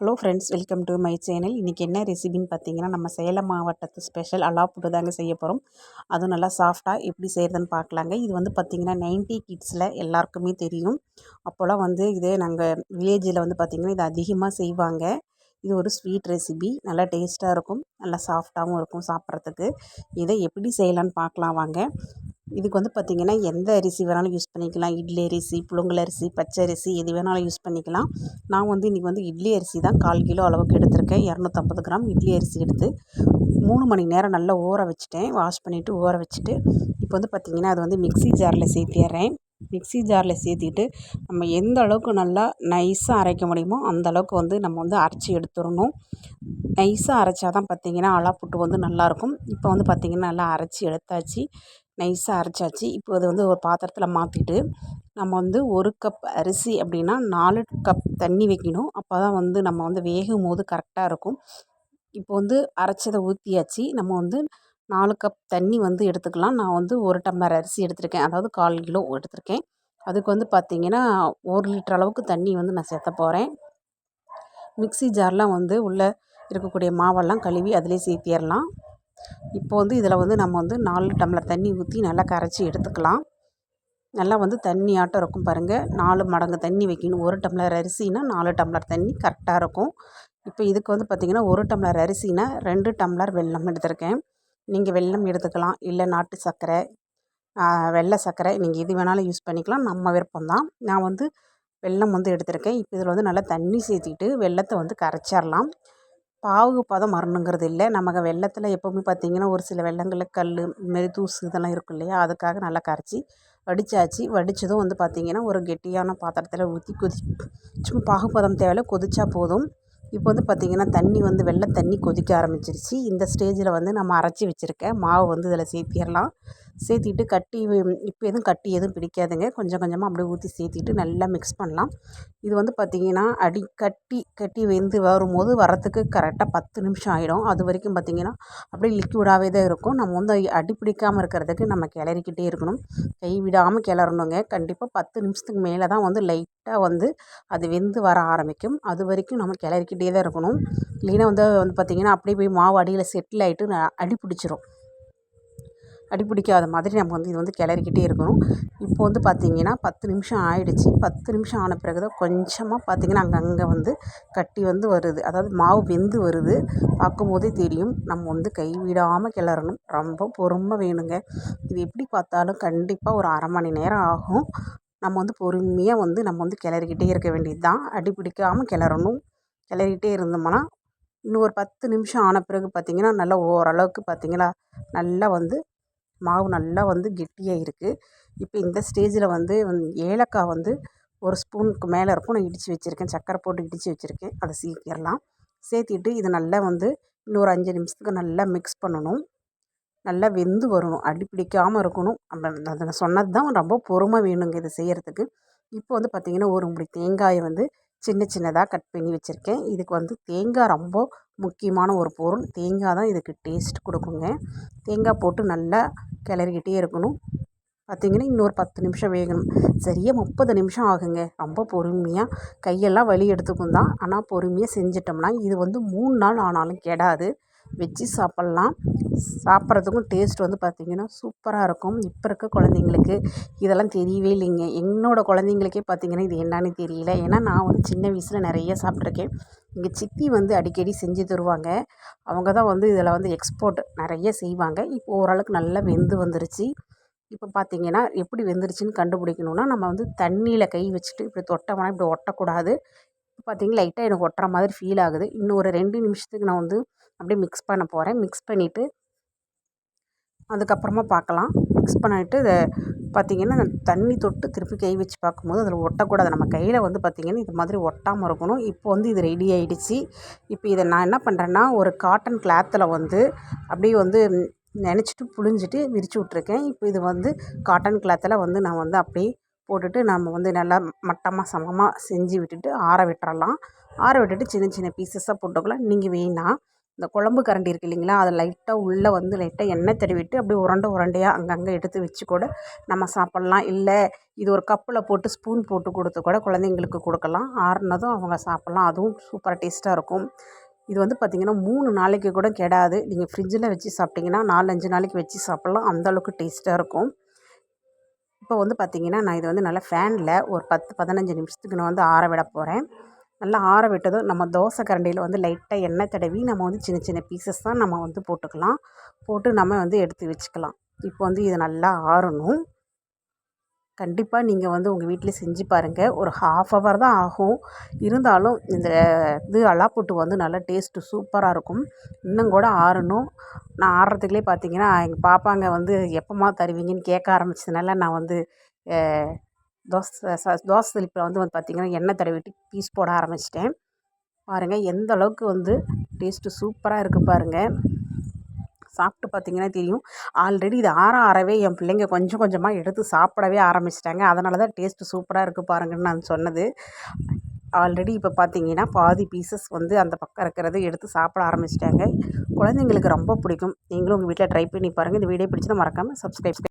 Hello friends welcome to my channel இன்றைக்கி என்ன ரெசிபின்னு பார்த்தீங்கன்னா நம்ம சேலம் மாவட்டத்து ஸ்பெஷல் அலா புட்டு தாங்க செய்ய போகிறோம் அதுவும் நல்லா சாஃப்டாக எப்படி செய்கிறதுன்னு பார்க்கலாங்க. இது வந்து பார்த்திங்கன்னா நைன்ட்டி கிட்ஸில் எல்லாருக்குமே தெரியும். அப்போல்லாம் வந்து இதே நாங்கள் வில்லேஜில் வந்து பார்த்திங்கன்னா இது அதிகமாக செய்வாங்க. இது ஒரு ஸ்வீட் ரெசிபி நல்லா டேஸ்ட்டாக இருக்கும். நல்லா சாஃப்டாகவும் இருக்கும் சாப்பிட்றதுக்கு. இதை எப்படி செய்யலான்னு பார்க்கலாம் வாங்க. இதுக்கு வந்து பார்த்திங்கன்னா எந்த அரிசி வேணாலும் யூஸ் பண்ணிக்கலாம். இட்லி அரிசி புழுங்கல் அரிசி பச்சை அரிசி எது வேணாலும் யூஸ் பண்ணிக்கலாம். நான் வந்து இன்றைக்கி வந்து இட்லி அரிசி தான் கால் கிலோ அளவுக்கு எடுத்திருக்கேன். இரநூத்தம்பது கிராம் இட்லி அரிசி எடுத்து மூணு மணி நேரம் நல்லா ஊற வச்சுட்டேன். வாஷ் பண்ணிவிட்டு ஊற வச்சுட்டு இப்போ வந்து பார்த்திங்கன்னா அது வந்து மிக்ஸி ஜாரில் சேர்த்திடுறேன். மிக்ஸி ஜாரில் சேர்த்திட்டு நம்ம எந்த அளவுக்கு நல்லா நைஸாக அரைக்க முடியுமோ அந்த அளவுக்கு வந்து நம்ம வந்து அரைச்சி எடுத்துடணும். நைஸாக அரைச்சா தான் பார்த்திங்கன்னா அலா புட்டு வந்து நல்லாயிருக்கும் இப்போ வந்து பார்த்திங்கன்னா நல்லா அரைச்சி எடுத்தாச்சு. நைஸாக அரைச்சாச்சு. இப்போ அது வந்து ஒரு பாத்திரத்தில் மாற்றிட்டு நம்ம வந்து ஒரு கப் அரிசி அப்படின்னா நாலு கப் தண்ணி வைக்கணும். அப்போ தான் வந்து நம்ம வந்து வேகும் போது கரெக்டாக இருக்கும். இப்போ வந்து அரைச்சதை ஊற்றியாச்சு நம்ம வந்து நாலு கப் தண்ணி வந்து எடுத்துக்கலாம். நான் வந்து ஒரு டம்ளர் அரிசி எடுத்திருக்கேன். அதாவது கால் கிலோ எடுத்திருக்கேன். அதுக்கு வந்து பார்த்திங்கன்னா ஒரு லிட்டர் அளவுக்கு தண்ணி வந்து நான் சேர்த்த போகிறேன் மிக்ஸி ஜார்லாம் வந்து உள்ளே இருக்கக்கூடிய மாவெல்லாம் கழுவி அதிலே சேர்த்திடலாம். இப்போ வந்து இதில் வந்து நம்ம வந்து நாலு டம்ளர் தண்ணி ஊற்றி நல்லா கரைச்சி எடுத்துக்கலாம். நல்லா வந்து தண்ணி ஆட்டம் இருக்கும் பாருங்கள் நாலு மடங்கு தண்ணி வைக்கணும். ஒரு டம்ளர் அரிசினா நாலு டம்ளர் தண்ணி கரெக்டாக இருக்கும். இப்போ இதுக்கு வந்து பார்த்திங்கன்னா ஒரு டம்ளர் அரிசினா ரெண்டு டம்ளர் வெல்லம் எடுத்திருக்கேன். நீங்கள் வெல்லம் எடுத்துக்கலாம். இல்லை நாட்டு சர்க்கரை வெள்ளை சர்க்கரை நீங்கள் எது வேணாலும் யூஸ் பண்ணிக்கலாம். நம்ம விருப்பம்தான் நான் வந்து வெல்லம் வந்து எடுத்திருக்கேன். இப்போ இதில் வந்து நல்லா தண்ணி சேர்த்திட்டு வெள்ளத்தை வந்து கரைச்சிடலாம் பாகு பதம் வரணுங்கிறது இல்லை. நமக்கு வெள்ளத்தில் எப்போவுமே பார்த்திங்கன்னா ஒரு சில வெள்ளங்களில் கல் இதுமாரி தூசு இதெல்லாம் இருக்கும் இல்லையா? அதுக்காக நல்லா கரைச்சி வடித்தாச்சு வடித்ததும் வந்து பார்த்திங்கன்னா ஒரு கெட்டியான பாத்திரத்தில் ஊற்றி கொதி சும்மா பாகுப்பதம் தேவையில்ல கொதிச்சா போதும். இப்போ வந்து பார்த்திங்கன்னா தண்ணி வந்து வெள்ளை தண்ணி கொதிக்க ஆரம்பிச்சிருச்சு. இந்த ஸ்டேஜில் வந்து நம்ம அரைச்சி வச்சுருக்க மாவு வந்து இதில் சேர்த்திடலாம். சேர்த்திட்டு கட்டி இப்போ எதுவும் கட்டி எதுவும் பிடிக்காதுங்க. கொஞ்சம் கொஞ்சமாக அப்படியே ஊற்றி சேர்த்திட்டு நல்லா மிக்ஸ் பண்ணலாம். இது வந்து பார்த்திங்கன்னா அடி கட்டி கட்டி வெந்து வரும்போது வரத்துக்கு கரெக்டாக பத்து நிமிஷம் ஆகிடும் அது வரைக்கும் பார்த்திங்கன்னா அப்படியே லிக்விடாகவே தான் இருக்கும். நம்ம வந்து அடி பிடிக்காமல் இருக்கிறதுக்கு நம்ம கிளறிக்கிட்டே இருக்கணும். கை விடாமல் கிளறணுங்க. கண்டிப்பாக பத்து நிமிஷத்துக்கு மேலே தான் வந்து லைட்டாக வந்து அது வெந்து வர ஆரம்பிக்கும். அது வரைக்கும் நம்ம கிளறிக்கிட்டே தான் இருக்கணும். இல்லைன்னா வந்து வந்து பார்த்திங்கன்னா அப்படியே போய் மாவு அடியில் செட்டில் ஆகிட்டு அடி பிடிச்சிரும். அடிப்பிடிக்காத மாதிரி நம்ம வந்து இது வந்து கிளறிக்கிட்டே இருக்கணும். இப்போ வந்து பார்த்திங்கன்னா பத்து நிமிஷம் ஆயிடுச்சு. பத்து நிமிஷம் ஆன பிறகு தான் கொஞ்சமாக பார்த்திங்கன்னா அங்கங்கே வந்து கட்டி வந்து வருது. அதாவது மாவு வெந்து வருது. பார்க்கும்போதே தெரியும் நம்ம வந்து கைவிடாமல் கிளறணும். ரொம்ப பொறுமை வேணுங்க. இது எப்படி பார்த்தாலும் கண்டிப்பாக ஒரு அரை மணி நேரம் ஆகும். நம்ம வந்து பொறுமையாக வந்து நம்ம வந்து கிளறிக்கிட்டே இருக்க வேண்டியது தான் அடி பிடிக்காமல் கிளறணும். கிளறிக்கிட்டே இருந்தோம்னா இன்னும் ஒரு பத்து நிமிஷம் ஆன பிறகு பார்த்திங்கன்னா நல்லா ஓரளவுக்கு பார்த்திங்களா நல்லா வந்து மாவு நல்லா வந்து கெட்டியாக இருக்குது இப்போ இந்த ஸ்டேஜில் வந்து ஏலக்காய் வந்து ஒரு ஸ்பூனுக்கு மேலே இருக்கும். நான் இடித்து வச்சுருக்கேன். சக்கரை போட்டு இடித்து வச்சுருக்கேன். அதை சீக்கிரலாம். சேர்த்திட்டு இது நல்லா வந்து இன்னொரு அஞ்சு நிமிஷத்துக்கு நல்லா மிக்ஸ் பண்ணணும். நல்லா வெந்து வரணும். அடி பிடிக்காமல் இருக்கணும். அந்த அதை சொன்னது தான் ரொம்ப பொறுமை வேணுங்க இதை செய்கிறதுக்கு இப்போ வந்து பார்த்திங்கன்னா ஒரு முடி தேங்காயை வந்து சின்ன சின்னதாக கட் பண்ணி வச்சுருக்கேன். இதுக்கு வந்து தேங்காய் ரொம்ப முக்கியமான ஒரு பொருள். தேங்காய் தான் இதுக்கு டேஸ்ட் கொடுக்குங்க. தேங்காய் போட்டு நல்லா கிளறிக்கிட்டே இருக்கணும். பார்த்திங்கன்னா இன்னொரு பத்து நிமிஷம் வேகணும். சரியாக முப்பது நிமிஷம் ஆகுங்க. ரொம்ப பொறுமையாக கையெல்லாம் வலி எடுத்துக்கும் தான். ஆனால் பொறுமையாக செஞ்சிட்டோம்னா இது வந்து மூணு நாள் ஆனாலும் கெடாது. வச்சு சாப்பிட்லாம். சாப்பிட்றதுக்கும் டேஸ்ட் வந்து பார்த்திங்கன்னா சூப்பராக இருக்கும். இப்போ இருக்க குழந்தைங்களுக்கு இதெல்லாம் தெரியவே இல்லைங்க. என்னோடய குழந்தைங்களுக்கே பார்த்திங்கன்னா இது என்னன்னு தெரியல. ஏன்னா நான் வந்து சின்ன வயசில் நிறைய சாப்பிட்ருக்கேன் எங்கள் சித்தி வந்து அடிக்கடி செஞ்சு தருவாங்க. அவங்க தான் வந்து இதில் வந்து எக்ஸ்போர்ட் நிறைய செய்வாங்க. இப்போ ஓரளவுக்கு நல்லா வெந்து வந்துருச்சு. இப்போ பார்த்திங்கன்னா எப்படி வெந்துருச்சுன்னு கண்டுபிடிக்கணுன்னா நம்ம வந்து தண்ணியில் கை வச்சுட்டு இப்படி தொட்டோம்னா இப்படி ஒட்டக்கூடாது. பார்த்திங்கன்னா லைட்டாக எனக்கு ஒட்டுற மாதிரி ஃபீல் ஆகுது. இன்னும் ஒரு ரெண்டு நிமிஷத்துக்கு நான் வந்து அப்படியே மிக்ஸ் பண்ண போகிறேன் மிக்ஸ் பண்ணிவிட்டு அதுக்கப்புறமா பார்க்கலாம். மிக்ஸ் பண்ணிவிட்டு இதை பார்த்திங்கன்னா தண்ணி தொட்டு திருப்பி கை வச்சு பார்க்கும்போது அதில் ஒட்டக்கூடாது. நம்ம கையில் வந்து பார்த்திங்கன்னா இது மாதிரி ஒட்டாமல் இருக்கணும். இப்போ வந்து இது ரெடி ஆகிடுச்சு இப்போ இதை நான் என்ன பண்ணுறேன்னா ஒரு காட்டன் கிளாத்தில் வந்து அப்படியே வந்து நினச்சிட்டு புழிஞ்சிட்டு விரித்து விட்ருக்கேன் இப்போ இது வந்து காட்டன் கிளாத்தில் வந்து நான் வந்து அப்படியே போட்டுட்டு நம்ம வந்து நல்லா மட்டமாக சமமாக செஞ்சு விட்டுட்டு ஆற விட்டுறலாம். ஆற விட்டுட்டு சின்ன சின்ன பீசஸாக போட்டுக்கலாம் நீங்கள் வேணால் இந்த குழம்பு கரண்டி இருக்குது இல்லைங்களா அதை லைட்டாக உள்ளே வந்து லைட்டாக எண்ணெய் தடவிட்டு அப்படியே உருண்டை உருண்டையாக அங்கங்கே எடுத்து வச்சு கூட நம்ம சாப்பிட்லாம். இல்லை இது ஒரு கப்பில் போட்டு ஸ்பூன் போட்டு கொடுத்து கூட குழந்தைங்களுக்கு கொடுக்கலாம். ஆறுனதும் அவங்க சாப்பிட்லாம். அதுவும் சூப்பராக டேஸ்ட்டாக இருக்கும். இது வந்து பார்த்திங்கன்னா மூணு நாளைக்கு கூட கெடாது. நீங்கள் ஃப்ரிட்ஜில் வச்சு சாப்பிட்டிங்கன்னா நாலு அஞ்சு நாளைக்கு வச்சு சாப்பிட்லாம். அந்தளவுக்கு டேஸ்ட்டாக இருக்கும். இப்போ வந்து பார்த்திங்கன்னா நான் இதை வந்து நல்லா ஃபேனில் ஒரு பத்து பதினஞ்சு நிமிஷத்துக்கு நான் வந்து ஆற விட போகிறேன் நல்லா ஆற விட்டதும் நம்ம தோசை கரண்டியில் வந்து லைட்டாக எண்ணெய் தடவி நம்ம வந்து சின்ன சின்ன பீசஸ் தான் நம்ம வந்து போட்டுக்கலாம். போட்டு நம்ம வந்து எடுத்து வச்சுக்கலாம். இப்போ வந்து இது நல்லா ஆறணும். கண்டிப்பாக நீங்கள் வந்து உங்கள் வீட்டில் செஞ்சு பாருங்கள் ஒரு ஹாஃப் ஹவர் தான் ஆகும். இருந்தாலும் இந்த இது அலாப்புட்டு வந்து நல்லா டேஸ்ட்டு சூப்பராக இருக்கும். இன்னும் கூட ஆறணும். நான் ஆடுறதுக்குள்ளே பார்த்தீங்கன்னா எங்கள் பாப்பாங்க வந்து எப்போம்மா தருவீங்கன்னு கேட்க ஆரம்பிச்சதுனால நான் வந்து தோசை ச தோசை சிலிப்பில் வந்து வந்து பார்த்திங்கன்னா எண்ணெய் தடவிட்டு பீஸ் போட ஆரம்பிச்சிட்டேன். பாருங்கள் எந்த அளவுக்கு வந்து டேஸ்ட்டு சூப்பராக இருக்குது பாருங்கள் சாப்பிட்டு பார்த்தீங்கன்னா தெரியும். ஆல்ரெடி இது ஆற ஆறவே என் பிள்ளைங்க கொஞ்சம் கொஞ்சமாக எடுத்து சாப்பிடவே ஆரம்பிச்சிட்டாங்க. அதனால தான் டேஸ்ட்டு சூப்பராக இருக்குது பாருங்கன்னு நான் சொன்னது. ஆல்ரெடி இப்போ பார்த்தீங்கன்னா பாதி பீசஸ் வந்து அந்த பக்கம் இருக்கிறத எடுத்து சாப்பிட ஆரம்பிச்சிட்டாங்க. குழந்தைங்களுக்கு ரொம்ப பிடிக்கும். நீங்களும் உங்கள் வீட்டில் ட்ரை பண்ணி பாருங்கள் இந்த வீடியோ பிடிச்சதை மறக்காமல் சப்ஸ்கிரைப்